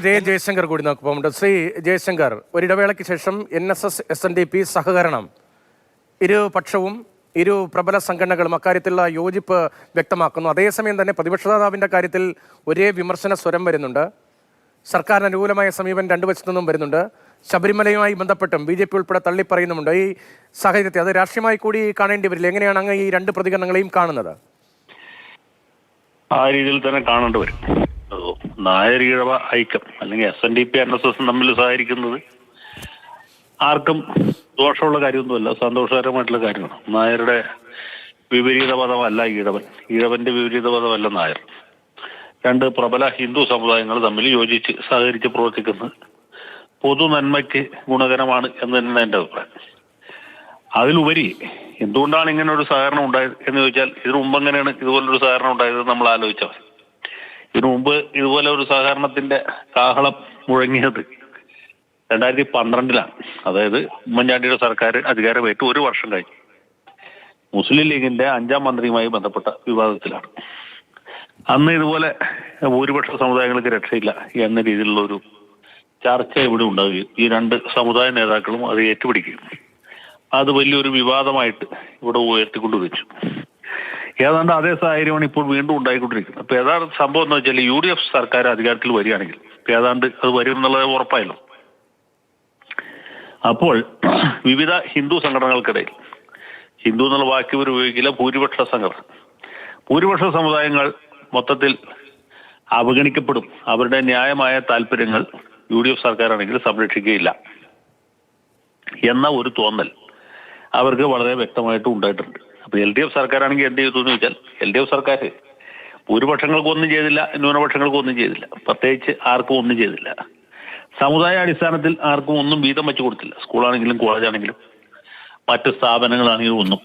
ജയശങ്കർ കൂടി നോക്കുമ്പോൾ ശ്രീ ജയശങ്കർ ഒരിടവേളയ്ക്ക് ശേഷം N S S S N D P സഹകരണം. ഇരു പക്ഷവും ഇരു പ്രബല സംഘടനകളും അക്കാര്യത്തിലുള്ള യോജിപ്പ് വ്യക്തമാക്കുന്നു. അതേസമയം തന്നെ പ്രതിപക്ഷ നേതാവിന്റെ കാര്യത്തിൽ ഒരേ വിമർശന സ്വരം വരുന്നുണ്ട്. സർക്കാരിന് അനുകൂലമായ സമീപനം രണ്ടു വശത്തു നിന്നും വരുന്നുണ്ട്. ശബരിമലയുമായി ബന്ധപ്പെട്ടും ബി ജെ പി ഉൾപ്പെടെ തള്ളിപ്പറയുന്നുമുണ്ട്. ഈ സാഹചര്യത്തെ അത് രാഷ്ട്രീയമായി കൂടി കാണേണ്ടി വരില്ല. എങ്ങനെയാണ് അങ്ങ് ഈ രണ്ട് പ്രതികരണങ്ങളെയും കാണുന്നത്? ആ രീതിയിൽ തന്നെ കാണേണ്ടി വരും. ഈഴവ ഐക്യം അല്ലെങ്കിൽ S N D P N S S തമ്മിൽ സഹകരിക്കുന്നത് ആർക്കും ദോഷമുള്ള കാര്യമൊന്നുമല്ല സന്തോഷകരമായിട്ടുള്ള കാര്യമാണ്. നായരുടെ വിപരീത പദമല്ല ഈഴവൻ. ഈഴവന്റെ വിപരീത പദമല്ല നായർ. രണ്ട് പ്രബല ഹിന്ദു സമുദായങ്ങൾ തമ്മിൽ യോജിച്ച് സഹകരിച്ച് പ്രവർത്തിക്കുന്നത് പൊതു നന്മയ്ക്ക് ഗുണകരമാണ് എന്ന് തന്നെ എന്റെ അഭിപ്രായം. അതിലുപരി എന്തുകൊണ്ടാണ് ഇങ്ങനെ ഒരു സഹകരണം ഉണ്ടായത് എന്ന് ചോദിച്ചാൽ ഇതിനു മുമ്പ് എങ്ങനെയാണ് ഇതുപോലൊരു സഹകരണം ഉണ്ടായത് നമ്മൾ ആലോചിച്ചാൽ മതി. ഇതിനു മുമ്പ് ഇതുപോലെ ഒരു സഹകരണത്തിന്റെ കാഹളം മുഴങ്ങിയത് രണ്ടായിരത്തി പന്ത്രണ്ടിലാണ്. അതായത് ഉമ്മൻചാണ്ടിയുടെ സർക്കാർ അധികാരമേറ്റ് ഒരു വർഷം കഴിഞ്ഞു. മുസ്ലിം ലീഗിന്റെ അഞ്ചാം മന്ത്രിയുമായി ബന്ധപ്പെട്ട വിവാദത്തിലാണ്. അന്ന് ഇതുപോലെ ഭൂരിപക്ഷ സമുദായങ്ങൾക്ക് രക്ഷയില്ല എന്ന രീതിയിലുള്ള ഒരു ചർച്ച ഇവിടെ ഉണ്ടാവുകയും ഈ രണ്ട് സമുദായ നേതാക്കളും അത് ഏറ്റുപിടിക്കുകയും. അത് വലിയൊരു വിവാദമായിട്ട് ഇവിടെ ഉയർത്തിക്കൊണ്ടു വെച്ചു ഏതാണ്ട് അതേ സാഹചര്യമാണ് ഇപ്പോൾ വീണ്ടും ഉണ്ടായിക്കൊണ്ടിരിക്കുന്നത്. അപ്പൊ ഏതാണ്ട് സംഭവം എന്ന് വെച്ചാൽ യു ഡി എഫ് സർക്കാർ അധികാരത്തിൽ വരികയാണെങ്കിൽ ഏതാണ്ട് അത് വരും എന്നുള്ളത് ഉറപ്പായല്ലോ. അപ്പോൾ വിവിധ ഹിന്ദു സംഘടനകൾക്കിടയിൽ ഹിന്ദു എന്നുള്ള വാക്ക് ഇവർ ഉപയോഗിക്കില്ല ഭൂരിപക്ഷ സംഘടന. ഭൂരിപക്ഷ സമുദായങ്ങൾ മൊത്തത്തിൽ അവഗണിക്കപ്പെടും. അവരുടെ ന്യായമായ താല്പര്യങ്ങൾ യു ഡി എഫ് സർക്കാരാണെങ്കിൽ സംരക്ഷിക്കുകയില്ല എന്ന ഒരു തോന്നൽ അവർക്ക് വളരെ വ്യക്തമായിട്ട് ഉണ്ടായിട്ടുണ്ട്. അപ്പൊ എൽ ഡി എഫ് സർക്കാരാണെങ്കിൽ എന്ത് ചെയ്തു എന്ന് വെച്ചാൽ എൽ ഡി എഫ് സർക്കാർ ഭൂരിപക്ഷങ്ങൾക്ക് ഒന്നും ചെയ്തില്ല ന്യൂനപക്ഷങ്ങൾക്ക് ഒന്നും ചെയ്തില്ല. പ്രത്യേകിച്ച് ആർക്കും ഒന്നും ചെയ്തില്ല. സമുദായ അടിസ്ഥാനത്തിൽ ആർക്കും ഒന്നും വീതം വെച്ചു കൊടുത്തില്ല. സ്കൂളാണെങ്കിലും കോളേജാണെങ്കിലും. മറ്റ് സ്ഥാപനങ്ങളാണെങ്കിലും ഒന്നും.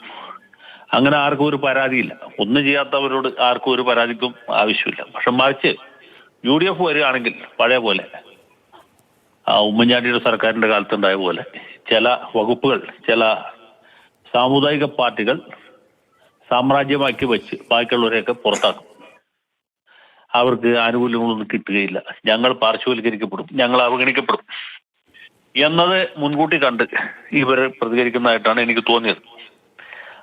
അങ്ങനെ ആർക്കും ഒരു പരാതിയില്ല. ഒന്നും ചെയ്യാത്തവരോട് ആർക്കും ഒരു പരാതിക്കും ആവശ്യമില്ല. പക്ഷെ മറിച്ച് യു ഡി എഫ് വരികയാണെങ്കിൽ പഴയ പോലെ ആ ഉമ്മൻചാണ്ടിയുടെ സർക്കാരിന്റെ കാലത്തുണ്ടായ പോലെ ചില വകുപ്പുകൾ ചില സാമുദായിക പാർട്ടികൾ സാമ്രാജ്യമാക്കി വെച്ച് ബാക്കിയുള്ളവരെയൊക്കെ പുറത്താക്കും. അവർക്ക് ആനുകൂല്യങ്ങളൊന്നും കിട്ടുകയില്ല. ഞങ്ങൾ പാർശ്വവൽക്കരിക്കപ്പെടും. ഞങ്ങൾ അവഗണിക്കപ്പെടും. എന്നത് മുൻകൂട്ടി കണ്ട് ഇവർ പ്രതികരിക്കുന്നതായിട്ടാണ് എനിക്ക് തോന്നിയത്.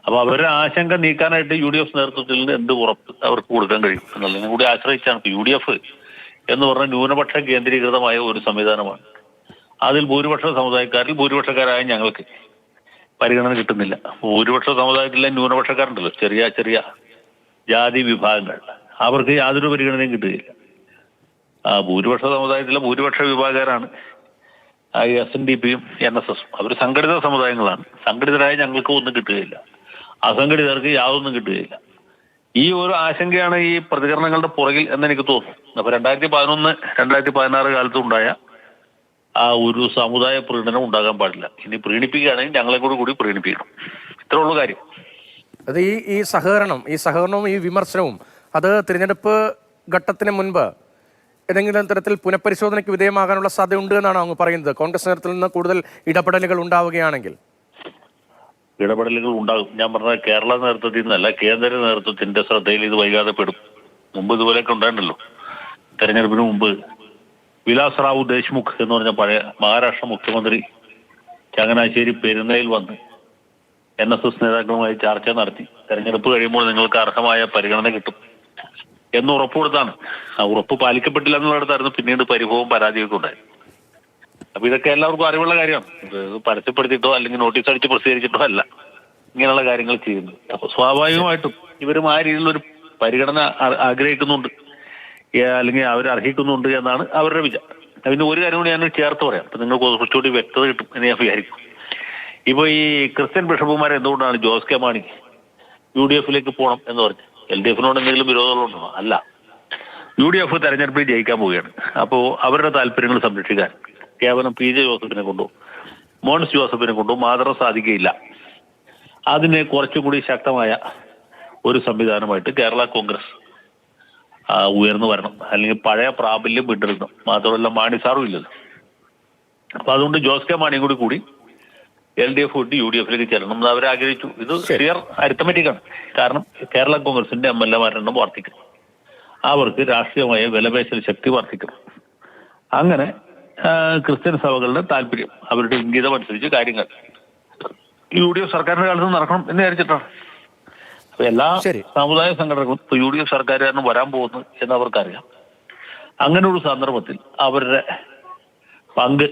അപ്പൊ അവരുടെ ആശങ്ക നീക്കാനായിട്ട് യു ഡി എഫ് നേതൃത്വത്തിൽ നിന്ന് എന്ത് ഉറപ്പ് അവർക്ക് കൊടുക്കാൻ കഴിയും എന്നുള്ളതിനെ കൂടി ആശ്രയിച്ചാണ് യു ഡി എഫ് എന്ന് പറഞ്ഞ ന്യൂനപക്ഷ കേന്ദ്രീകൃതമായ ഒരു സംവിധാനമാണ്. അതിൽ ഭൂരിപക്ഷ സമുദായക്കാരിൽ ഭൂരിപക്ഷക്കാരായ ഞങ്ങൾക്ക്. പരിഗണന കിട്ടുന്നില്ല. ഭൂരിപക്ഷ സമുദായത്തിലെ ന്യൂനപക്ഷക്കാരുണ്ടല്ലോ. ചെറിയ ചെറിയ ജാതി വിഭാഗങ്ങൾ. അവർക്ക് യാതൊരു പരിഗണനയും കിട്ടുകയില്ല. ആ ഭൂരിപക്ഷ സമുദായത്തിലെ ഭൂരിപക്ഷ വിഭാഗക്കാരാണ് എസ് എൻ ഡി പിയും എൻ എസ് എസും അവർ സംഘടിത സമുദായങ്ങളാണ്. സംഘടിതരായ ഞങ്ങൾക്ക് ഒന്നും കിട്ടുകയില്ല. അസംഘടിതർക്ക് യാതൊന്നും കിട്ടുകയില്ല. ഈ ഒരു ആശങ്കയാണ് ഈ പ്രതികരണങ്ങളുടെ പുറകിൽ എന്ന് എനിക്ക് തോന്നുന്നു. അപ്പൊ രണ്ടായിരത്തി പതിനൊന്ന് രണ്ടായിരത്തി പതിനാറ് കാലത്ത് ഉണ്ടായ ആ ഒരു സമുദായ പ്രീണനം ഉണ്ടാകാൻ പാടില്ല. ഇനി പ്രീണിപ്പിക്കുകയാണെങ്കിൽ ഞങ്ങളെ കൂടെ കൂടി പ്രീണിപ്പിക്കണം. ഇത്രേ ഉള്ളൂ കാര്യം. അത് ഈ ഈ സഹകരണം ഈ സഹകരണവും ഈ വിമർശനവും അത് തിരഞ്ഞെടുപ്പ് ഘട്ടത്തിന് മുൻപ് ഏതെങ്കിലും തരത്തിൽ പുനഃപരിശോധനയ്ക്ക് വിധേയമാകാനുള്ള സാധ്യതയുണ്ട് എന്നാണ് അങ്ങ് പറയുന്നത്. കോൺഗ്രസ് നേതൃത്വത്തിൽ നിന്ന് കൂടുതൽ ഇടപെടലുകൾ ഉണ്ടാവുകയാണെങ്കിൽ. ഇടപെടലുകൾ ഉണ്ടാകും. ഞാൻ പറഞ്ഞ കേരള നേതൃത്വത്തിൽ നിന്നല്ല കേന്ദ്ര നേതൃത്വത്തിന്റെ ശ്രദ്ധയിൽ ഇത് വൈകാതെ പെടും. മുമ്പ് ഇതുപോലെയൊക്കെ ഉണ്ടായിരുന്നല്ലോ. തെരഞ്ഞെടുപ്പിന് മുമ്പ് വിലാസ് റാവു ദേശ്മുഖ് എന്ന് പറഞ്ഞ പഴയ മഹാരാഷ്ട്ര മുഖ്യമന്ത്രി ചങ്ങനാശ്ശേരി പെരുന്നയിൽ വന്ന് എൻ എസ് എസ് നേതാക്കളുമായി ചർച്ച നടത്തി. തെരഞ്ഞെടുപ്പ് കഴിയുമ്പോൾ നിങ്ങൾക്ക് അർഹമായ പരിഗണന കിട്ടും. എന്ന് ഉറപ്പ് കൊടുത്താണ് ആ ഉറപ്പ് പാലിക്കപ്പെട്ടില്ല എന്നുള്ളിടത്തായിരുന്നു പിന്നീട് പരിഭവം പരാതിയൊക്കെ ഉണ്ടായി അപ്പൊ ഇതൊക്കെ എല്ലാവർക്കും അറിവുള്ള കാര്യമാണ്. ഇത് പരസ്യപ്പെടുത്തിയിട്ടോ അല്ലെങ്കിൽ നോട്ടീസ് അടിച്ച് പ്രസിദ്ധീകരിച്ചിട്ടോ അല്ല. ഇങ്ങനെയുള്ള കാര്യങ്ങൾ ചെയ്യുന്നത്. അപ്പൊ സ്വാഭാവികമായിട്ടും ഇവരും ആ രീതിയിലൊരു പരിഗണന ആഗ്രഹിക്കുന്നുണ്ട്. അല്ലെങ്കിൽ അവർ അർഹിക്കുന്നുണ്ട് എന്നാണ് അവരുടെ വിചാരം അതിന് ഒരു കാര്യം കൂടി ഞാൻ ചേർത്ത് പറയാം. അപ്പൊ നിങ്ങൾക്ക് കുറച്ചുകൂടി വ്യക്തത കിട്ടും എന്ന് ഞാൻ വിചാരിക്കും. ഇപ്പൊ ഈ ക്രിസ്ത്യൻ ബിഷപ്പുമാർ എന്തുകൊണ്ടാണ് Jose K Mani U D എഫിലേക്ക് പോകണം എന്ന് പറഞ്ഞു? എൽ ഡി എഫിനോട് എന്തെങ്കിലും വിരോധമുണ്ടോ അല്ല. യു ഡി എഫ് തെരഞ്ഞെടുപ്പിൽ ജയിക്കാൻ പോവുകയാണ്. അപ്പോൾ അവരുടെ താല്പര്യങ്ങൾ സംരക്ഷിക്കാൻ കേവലം പി ജെ ജോസഫിനെ കൊണ്ടോ മോൻസ് ജോസഫിനെ കൊണ്ടോ മാത്രം സാധിക്കുകയില്ല. അതിന് കുറച്ചും കൂടി ശക്തമായ ഒരു സംവിധാനമായിട്ട് കേരള കോൺഗ്രസ് ഉയർന്നു വരണം. അല്ലെങ്കിൽ പഴയ പ്രാബല്യം വിട്ടിരുന്നു മാത്രമല്ല മാണി സാറും ഇല്ലല്ലോ. അപ്പൊ അതുകൊണ്ട് ജോസ് കെ മാണിയും കൂടി കൂടി എൽ ഡി എഫ് വിട്ട് യു ഡി എഫിലേക്ക് ചേരണം എന്ന് അവർ ആഗ്രഹിച്ചു. ഇത് ക്ലിയർ അരിത്തമെറ്റിക് ആണ്. കാരണം കേരള കോൺഗ്രസിന്റെ എം എൽ എ മാരെണ്ണം വർദ്ധിക്കും അവർക്ക് രാഷ്ട്രീയമായ വിലപേശൽ ശക്തി വർദ്ധിക്കും അങ്ങനെ ക്രിസ്ത്യൻ സഭകളുടെ താല്പര്യം അവരുടെ ഇംഗിതം അനുസരിച്ച് കാര്യങ്ങൾ. യു ഡി എഫ് സർക്കാരിന്റെ കാലത്ത് നടക്കണം എന്ന് വിചാരിച്ചിട്ടാണ്. എല്ലാ. സമുദായ സംഘടനകളും യു ഡി എഫ് സർക്കാരാണ് വരാൻ പോകുന്നത് എന്ന് അവർക്കറിയാം അങ്ങനെ ഒരു സന്ദർഭത്തിൽ അവരുടെ പങ്ക്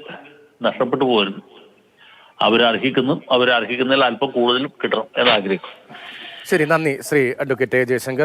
നഷ്ടപ്പെട്ടു പോകരുത് അവരർഹിക്കുന്നു അവരർഹിക്കുന്നതിൽ അല്പം കൂടുതലും കിട്ടണം എന്ന് ആഗ്രഹിക്കും ശരി നന്ദി ശ്രീ അഡ്വക്കേറ്റ് ജയശങ്കർ.